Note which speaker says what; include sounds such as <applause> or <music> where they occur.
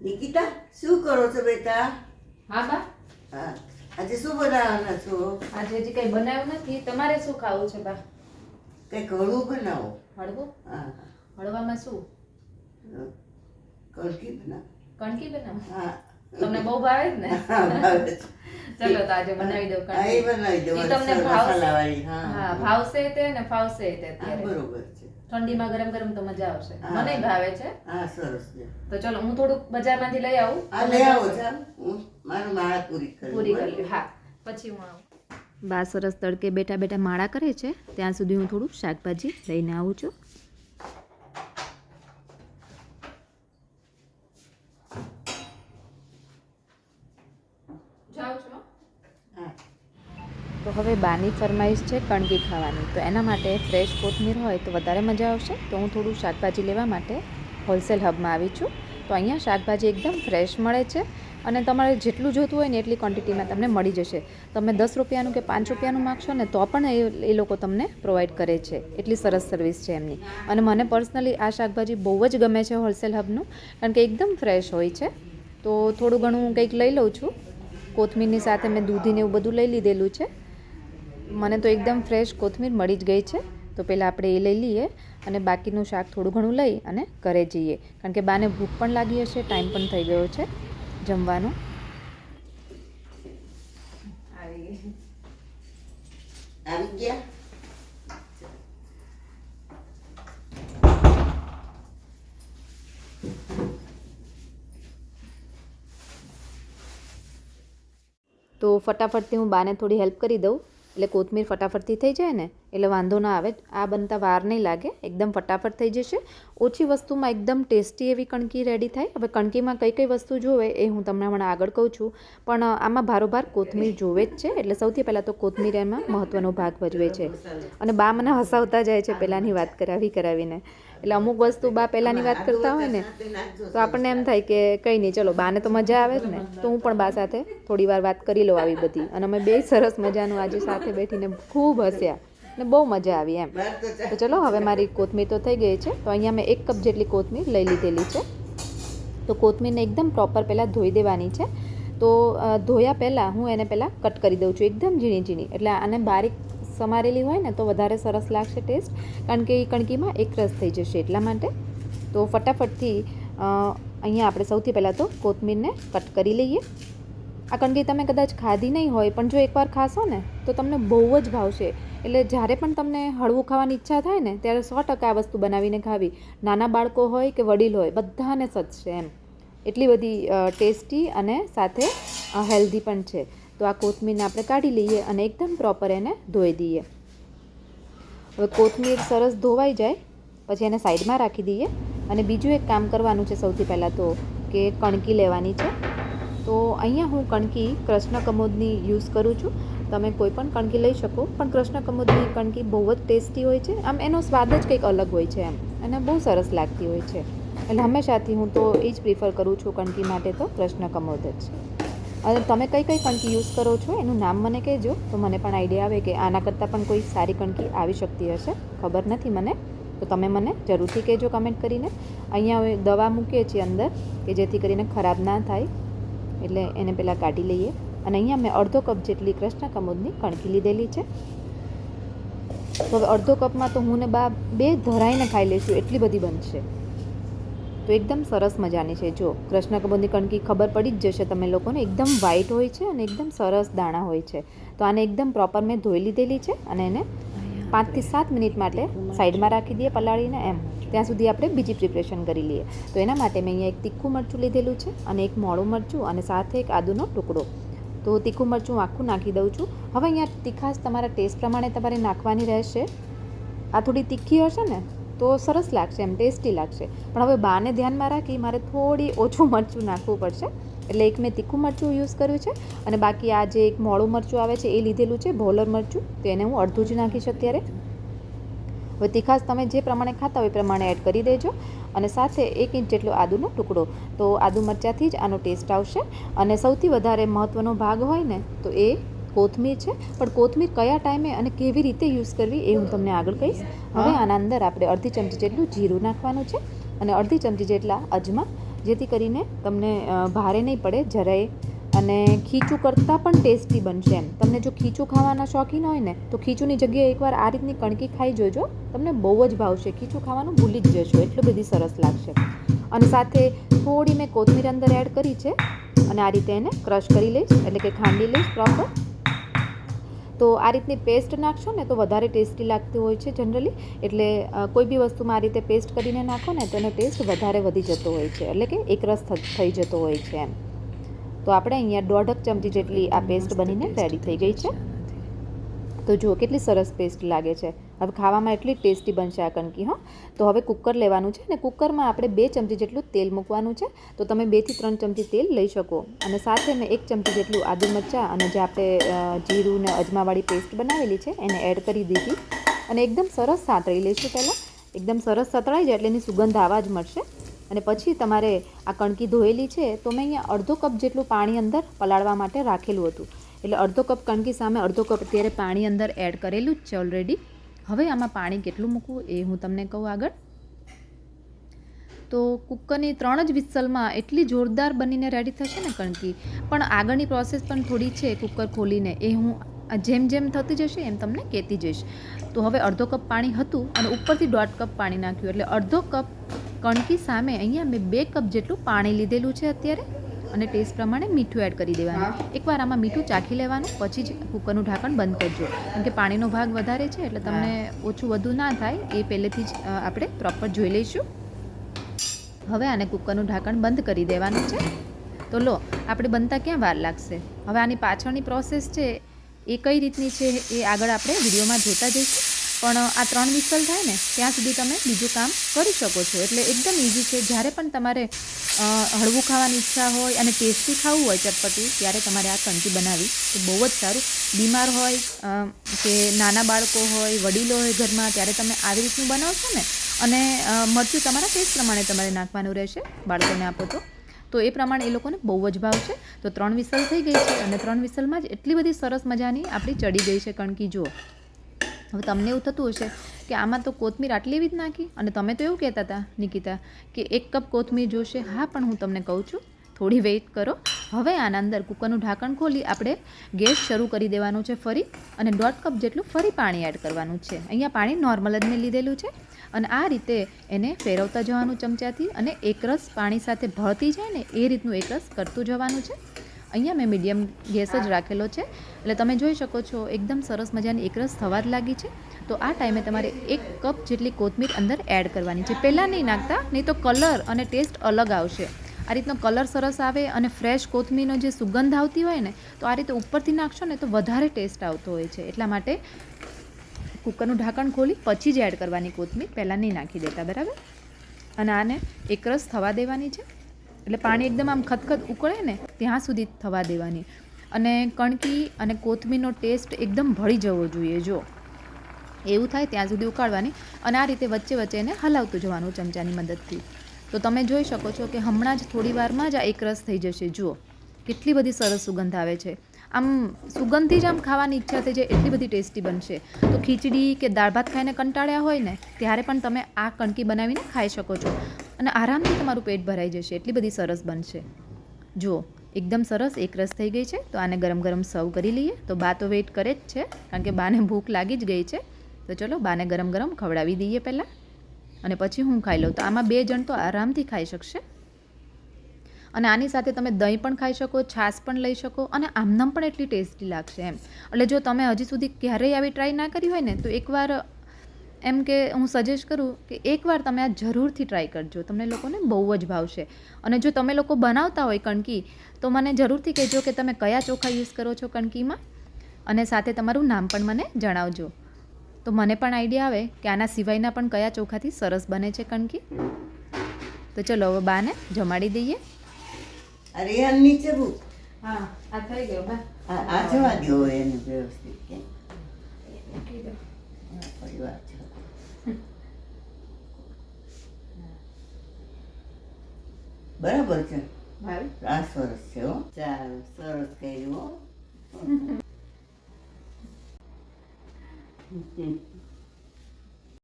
Speaker 1: નિકિતા શું કરો છો બેટા?
Speaker 2: હા બા.
Speaker 1: હા આજે શું બનાવવાના છો?
Speaker 2: આજે હજી કઈ બનાવ્યું નથી. તમારે શું ખાવું છે બા?
Speaker 1: કંઈક હળવું બનાવો.
Speaker 2: હળવું?
Speaker 1: હા.
Speaker 2: હળવામાં શું.
Speaker 1: કણકી બનાવો.
Speaker 2: કણકી બનાવો?
Speaker 1: હા.
Speaker 2: તમને બહુ ભાવે ને. ચલો તો આજે બનાવી દઉં
Speaker 1: એ બનાવી દઉં
Speaker 2: ઈ તમને ભાવ
Speaker 1: હા
Speaker 2: હા ભાવશે તે ને ફાવશે તે
Speaker 1: બરોબર છે.
Speaker 2: ઠંડીમાં ગરમ ગરમ તો મજા આવશે. મને ભાવે છે.
Speaker 1: હા સરસ છે.
Speaker 2: તો ચલો હું થોડુંક બજારમાંથી લઈ આવું.
Speaker 1: હા લઈ આવો હું મારું માળા પૂરી કરી
Speaker 2: પૂરી કરી હા. પછી હું આવું. બા સરસ તડકે બેઠા બેઠા માળા કરે છે. ત્યાં સુધી હું થોડું શાકભાજી લઈને આવું છું જાઉં છું
Speaker 1: હા
Speaker 2: તો હવે બાની ફરમાઈશ છે કણકી ખાવાની. તો એના માટે ફ્રેશ કોથમીર હોય તો વધારે મજા આવશે. તો હું થોડું શાકભાજી લેવા માટે હોલસેલ હબમાં આવી છું. તો અહીંયા શાકભાજી એકદમ ફ્રેશ મળે છે અને તમારે જેટલું જોતું હોય ને એટલી ક્વોન્ટિટીમાં તમને મળી જશે. તમે દસ રૂપિયાનું કે પાંચ રૂપિયાનું માગશો ને તો પણ એ એ લોકો તમને પ્રોવાઈડ કરે છે. એટલી સરસ સર્વિસ છે એમની. અને મને પર્સનલી આ શાકભાજી બહુ જ ગમે છે હોલસેલ હબનું કારણ કે એકદમ ફ્રેશ હોય છે. તો થોડું ઘણું હું કંઈક લઈ લઉં છું. કોથમીરની સાથે મેં દૂધીને એવું બધું લઈ લીધેલું છે. મને તો એકદમ ફ્રેશ કોથમીર મળી જ ગઈ છે. તો પહેલાં આપણે એ લઈ લઈએ અને બાકીનું શાક થોડું ઘણું લઈ અને ઘરે જઈએ. કારણ કે બાને ભૂખ પણ લાગી હશે ટાઈમ પણ થઈ ગયો છે જમવાનો.
Speaker 1: આવી ગયા?
Speaker 2: તો ફટાફટથી હું બાને થોડી હેલ્પ કરી દઉં. એટલે કોથમીર ફટાફટથી થઈ જાય ને એટલે વાંધો ના આવે. આ બનતા વાર નહીં લાગે. એકદમ ફટાફટ થઈ જશે. ઓછી વસ્તુમાં એકદમ ટેસ્ટી એવી કણકી રેડી થાય. હવે કણકીમાં કઈ કઈ વસ્તુ જોવે એ હું તમને હમણાં આગળ કહું છું. પણ આમાં ભારોભાર કોથમીર જોવે જ છે. એટલે સૌથી પહેલાં તો કોથમીર એમાં મહત્ત્વનો ભાગ ભજવે છે. અને બા મને હસાવતા જાય છે પહેલાંની વાત કરાવી કરાવીને. એટલે અમુક વસ્તુ બા પહેલાંની વાત કરતા હોય ને, તો આપણને એમ થાય કે કંઈ નહીં, ચલો બાને તો મજા આવે જ ને. તો હું પણ બા સાથે થોડી વાર વાત કરી લઉં આવી બધી. અને અમે બે સરસ મજાનું આજે સાથે બેઠીને ખૂબ હસ્યા. ને બહુ મજા આવી એમ.
Speaker 1: તો
Speaker 2: ચલો હવે મારી કોથમીર તો થઈ ગઈ છે. તો અહીંયા મેં એક કપ જેટલી કોથમીર લઈ લીધેલી છે. તો કોથમીરને એકદમ પ્રોપર પહેલાં ધોઈ દેવાની છે. તો ધોયા પહેલાં હું એને પહેલાં કટ કરી દઉં છું. એકદમ ઝીણી ઝીણી. એટલે આને બારીક સમારેલી હોય ને તો વધારે સરસ લાગશે ટેસ્ટ કારણ કે એ કણકીમાં એક રસ થઈ જશે એટલા માટે. તો ફટાફટથી અહીંયા આપણે સૌથી પહેલાં તો કોથમીરને કટ કરી લઈએ. આ કણકી તમે કદાચ ખાધી નહીં હોય, પણ જો એકવાર ખાશો ને, તો તમને બહુ જ ભાવશે. એટલે જ્યારે પણ તમને હળવું ખાવાની ઈચ્છા થાય ને, ત્યારે સો ટકા આ વસ્તુ બનાવીને ખાવી. નાના બાળકો હોય કે વડીલ હોય, બધાને સજશે એમ. એટલી બધી ટેસ્ટી અને સાથે હેલ્ધી પણ છે. તો આ કોથમીરને આપણે કાઢી લઈએ અને એકદમ પ્રોપર એને ધોઈ દઈએ. હવે કોથમીર સરસ ધોવાઈ જાય, પછી એને સાઈડમાં રાખી દઈએ. અને બીજું એક કામ કરવાનું છે સૌથી પહેલાં તો, કે કણકી લેવાની છે. તો અહીંયા હું કણકી કૃષ્ણ કમોદની યુઝ કરું છું. તમે કોઈ પણ કણકી લઈ શકો, પણ કૃષ્ણ કમોદની કણકી બહુ જ ટેસ્ટી હોય છે. આમ એનો સ્વાદ જ કંઈક અલગ હોય છે એમ, અને બહુ સરસ લાગતી હોય છે. એટલે હંમેશાથી હું તો એ જ પ્રિફર કરું છું કણકી માટે તો કૃષ્ણ કમોદ જ. અને તમે કઈ કઈ કણકી યુઝ કરો છો એનું નામ મને કહેજો, તો મને પણ આઈડિયા આવે કે આના કરતાં પણ કોઈ સારી કણકી આવી શકતી હશે. ખબર નથી મને, તો તમે મને જરૂરથી કહેજો કમેન્ટ કરીને. અહીંયા દવા મૂકીએ છીએ અંદર, કે જેથી કરીને ખરાબ ના થાય. એટલે એને પહેલાં કાઢી લઈએ. અને અહીંયા મેં અડધો કપ જેટલી કૃષ્ણ કમોદની કણકી લીધેલી છે. તો હવે અડધો કપમાં તો હું ને બા બે ધરાઈને ખાઈ લઈશું એટલી બધી બનશે. તો એકદમ સરસ મજાની છે. જો કૃષ્ણ કબૂરની કણકી ખબર પડી જ જશે તમે લોકોને. એકદમ વ્હાઈટ હોય છે અને એકદમ સરસ દાણા હોય છે. તો આને એકદમ પ્રોપર મેં ધોઈ લીધેલી છે અને એને પાંચથી સાત મિનિટ માટે સાઈડમાં રાખી દઈએ પલાળીને એમ. ત્યાં સુધી આપણે બીજી પ્રિપરેશન કરી લઈએ. તો એના માટે મેં અહીંયા એક તીખું મરચું લીધેલું છે અને એક મોડું મરચું અને સાથે એક આદુનો ટુકડો. તો તીખું મરચું આખું નાખી દઉં છું. હવે અહીંયા તીખાશ તમારા ટેસ્ટ પ્રમાણે તમારે નાખવાની રહેશે. આ થોડી તીખી હશે ને, તો સરસ લાગશે એમ, ટેસ્ટી લાગશે. પણ હવે બાને ધ્યાનમાં રાખી મારે થોડી ઓછું મરચું નાખવું પડશે. એટલે એક મેં તીખું મરચું યુઝ કર્યું છે અને બાકી આ જે એક મોળું મરચું આવે છે એ લીધેલું છે, ભોલર મરચું. તો એને હું અડધું જ નાખીશ અત્યારે. હવે તીખાશ તમે જે પ્રમાણે ખાતા હોય એ પ્રમાણે એડ કરી દેજો અને સાથે એક ઇંચ જેટલો આદુનો ટુકડો. તો આદુ મરચાંથી જ આનો ટેસ્ટ આવશે. અને સૌથી વધારે મહત્ત્વનો ભાગ હોય ને તો એ કોથમીર છે. પણ કોથમીર કયા ટાઈમે અને કેવી રીતે યુઝ કરવી એ હું તમને આગળ કહીશ. હવે આના અંદર આપણે અડધી ચમચી જેટલું જીરું નાખવાનું છે. અને અડધી ચમચી જેટલા અજમા. જેથી કરીને તમને ભારે નહીં પડે જરાય અને ખીચું કરતાં પણ ટેસ્ટી બનશે એમ. તમને જો ખીચું ખાવાના શોખીન હોય ને, તો ખીચુંની જગ્યાએ એકવાર આ રીતની કણકી ખાઈ જોજો. તમને બહુ જ ભાવશે. ખીચું ખાવાનું ભૂલી જ જશો. એટલું બધી સરસ લાગશે. અને સાથે થોડી મેં કોથમીર અંદર એડ કરી છે અને આ રીતે એને ક્રશ કરી લઈશ, એટલે કે ખાંડી લઈશ પ્રોપર તો આ રીતની પેસ્ટ નાખશો ને, તો વધારે ટેસ્ટી લાગતી હોય છે જનરલી એટલે કોઈ બી વસ્તુમાં આ રીતે પેસ્ટ કરીને નાખો ને, તો એનો ટેસ્ટ વધારે વધી જતો હોય છે. એટલે કે એકરસ થઈ જતો હોય છે એમ. તો આપણે અહીંયા દોઢક ચમચી જેટલી આ પેસ્ટ બનીને રેડી થઈ ગઈ છે. તો જુઓ કેટલી સરસ પેસ્ટ લાગે છે. હવે ખાવામાં એટલી ટેસ્ટી બનશે આ કણકી હં. તો હવે કુકર લેવાનું છે અને કુકરમાં આપણે બે ચમચી જેટલું તેલ મૂકવાનું છે. તો તમે બેથી ત્રણ ચમચી તેલ લઈ શકો. અને સાથે મેં એક ચમચી જેટલું આદુ મરચાં અને જે આપણે જીરું ને અજમાવાળી પેસ્ટ બનાવેલી છે એને એડ કરી દીધી. અને એકદમ સરસ સાતળી લઈશું પહેલાં. એકદમ સરસ સતળાઈ જાય એટલે એની સુગંધ આવા જ મળશે. અને પછી તમારે આ કણકી ધોયેલી છે, તો મેં અહીંયા અડધો કપ જેટલું પાણી અંદર પલાળવા માટે રાખેલું હતું. એટલે અડધો કપ કણકી સામે અડધો કપ અત્યારે પાણી અંદર એડ કરેલું જ છે ઓલરેડી હવે આમાં પાણી કેટલું મૂકવું એ હું તમને કહું આગળ. તો કુકરની ત્રણ જ વિસલમાં એટલી જોરદાર બનીને રેડી થશે ને કણકી. પણ આગળની પ્રોસેસ પણ થોડી છે કુકર ખોલીને. એ હું જેમ જેમ થતી જશે એમ તમને કહેતી જઈશ. તો હવે અડધો કપ પાણી હતું અને ઉપરથી દોઢ કપ પાણી નાખ્યું. એટલે અડધો કપ કણકી સામે અહીંયા મેં બે કપ જેટલું પાણી લીધેલું છે અત્યારે અને ટેસ્ટ પ્રમાણે મીઠું એડ કરી દેવાનું. એકવાર આમાં મીઠું ચાખી લેવાનું પછી જ કુકરનું ઢાંકણ બંધ કરજો. કેમ કે પાણીનો ભાગ વધારે છે એટલે તમને ઓછું વધુ ના થાય એ પહેલેથી જ આપણે પ્રોપર જોઈ લઈશું. હવે આને કુકરનું ઢાંકણ બંધ કરી દેવાનું છે. તો લો આપણે બનતા ક્યાં વાર લાગશે? હવે આની પાછળની પ્રોસેસ છે એ કઈ રીતની છે એ આગળ આપણે વિડીયોમાં જોતા જઈશું. પણ આ ત્રણ વિસલ થાય ને, ત્યાં સુધી તમે બીજું કામ કરી શકો છો. એટલે એકદમ ઇઝી છે. જ્યારે પણ તમારે હળવું ખાવાની ઈચ્છા હોય અને ટેસ્ટી ખાવું હોય ચટપટી, ત્યારે તમારે આ કંકી બનાવી. તો બહુ જ સારું. બીમાર હોય કે નાના બાળકો હોય, વડીલો હોય ઘરમાં, ત્યારે તમે આવી રીતનું બનાવશો ને, અને મરચું તમારા ટેસ્ટ પ્રમાણે તમારે નાખવાનું રહેશે, બાળકોને આપો તો. તો એ પ્રમાણે એ લોકોને બહુ જ ભાવશે તો ત્રણ વિસલ થઈ ગઈ છે અને ત્રણ વિસલમાં જ એટલી બધી સરસ મજાની આપણી ચડી ગઈ છે કણકી. જુઓ. હવે તમને એવું થતું હશે કે આમાં તો કોથમીર આટલી એવી જ નાખી? અને તમે તો એવું કહેતા હતા, નિકિતા, કે એક કપ કોથમીર જોશે. હા, પણ હું તમને કહું છું, થોડી વેઇટ કરો. હવે આના અંદર કુકરનું ઢાંકણ ખોલી આપણે ગેસ શરૂ કરી દેવાનું છે ફરી, અને દોઢ કપ જેટલું ફરી પાણી એડ કરવાનું છે. અહીંયા પાણી નોર્મલ જ મેં લીધેલું છે, અને આ રીતે એને ફેરવતા જવાનું ચમચાથી, અને એકરસ પાણી સાથે ભળતી જાય ને, એ રીતનું એકરસ કરતું જવાનું છે. અહીંયા મેં મીડિયમ ગેસ જ રાખેલો છે. એટલે તમે જોઈ શકો છો, એકદમ સરસ મજાની એકરસ થવા જ લાગી છે. તો આ ટાઈમે તમારે એક કપ જેટલી કોથમીર અંદર એડ કરવાની છે. પહેલાં નહીં નાખતા, નહીં તો કલર અને ટેસ્ટ અલગ આવશે. આ રીતનો કલર સરસ આવે અને ફ્રેશ કોથમીરનો જે સુગંધ આવતી હોય ને, તો આ રીતે ઉપરથી નાખશો ને, તો વધારે ટેસ્ટ આવતો હોય છે. એટલા માટે કુકરનું ઢાંકણ ખોલી પછી જ એડ કરવાની કોથમીર. પહેલાં નહીં નાખી દેતા, બરાબર? અને આને એકરસ થવા દેવાની છે. એટલે પાણી એકદમ આમ ખતખત ઉકળે ને, ત્યાં સુધી થવા દેવાની. અને કણકી અને કોથમીરનો ટેસ્ટ એકદમ ભળી જવો જોઈએ, જો. એવું થાય ત્યાં સુધી ઉકાળવાની અને આ રીતે વચ્ચે વચ્ચે એને હલાવતું જવાનું ચમચાની મદદથી. તો તમે જોઈ શકો છો કે હમણાં જ થોડી વારમાં જ આ એકરસ થઈ જશે, જુઓ. કેટલી બધી સરસ સુગંધ આવે છે. આમ સુગંધથી જ આમ ખાવાની ઈચ્છા થઈ જાય, એટલી બધી ટેસ્ટી બનશે. તો ખીચડી કે દાળ ભાત ખાઈને કંટાળ્યા હોય ને, ત્યારે પણ તમે આ કણકી બનાવીને ખાઈ શકો છો. અને આરામથી તમારું પેટ ભરાઈ જશે. એટલી બધી સરસ બનશે. જુઓ, એકદમ સરસ એકરસ થઈ ગઈ છે. તો આને ગરમ ગરમ સર્વ કરી લઈએ. તો બા તો વેઇટ કરે જ છે, કારણ કે બાને ભૂખ લાગી જ ગઈ છે. તો ચલો, બાને ગરમ ગરમ ખવડાવી દઈએ પહેલાં. અને પછી હું ખાઈ લઉં. તો આમાં બે જણ તો આરામથી ખાઈ શકશે. અને આની સાથે તમે દહીં પણ ખાઈ શકો, છાશ પણ લઈ શકો અને આમનામ પણ એટલી ટેસ્ટી લાગશે એમ. એટલે જો તમે હજી સુધી ક્યારેય આવી ટ્રાય ના કરી હોય ને, તો એકવાર એમ કે હું સજેસ્ટ કરું કે એકવાર તમે આ જરૂરથી ટ્રાય કરજો. તમને લોકોને બહુ જ ભાવશે. અને જો તમે લોકો બનાવતા હોય કણકી તો મને જરૂરથી કહેજો કે તમે કયા ચોખા યુઝ કરો છો કણકીમાં? અને સાથે તમારું નામ પણ મને જણાવજો. તો મને પણ આઈડિયા આવે કે આના સિવાયના પણ કયા ચોખાથી સરસ બને છે કણકી. તો ચલો હવે બાને જમાડી દઈએ.
Speaker 1: અરે આ નીચે
Speaker 2: હા આ થઈ ગયો બા
Speaker 1: આ જવા દો એને વ્યવસ્થિત. પરિવાર <laughs> છે બરાબર છે? આ સરસ છે હો. ચાલ સરસ કર્યું હો. <laughs>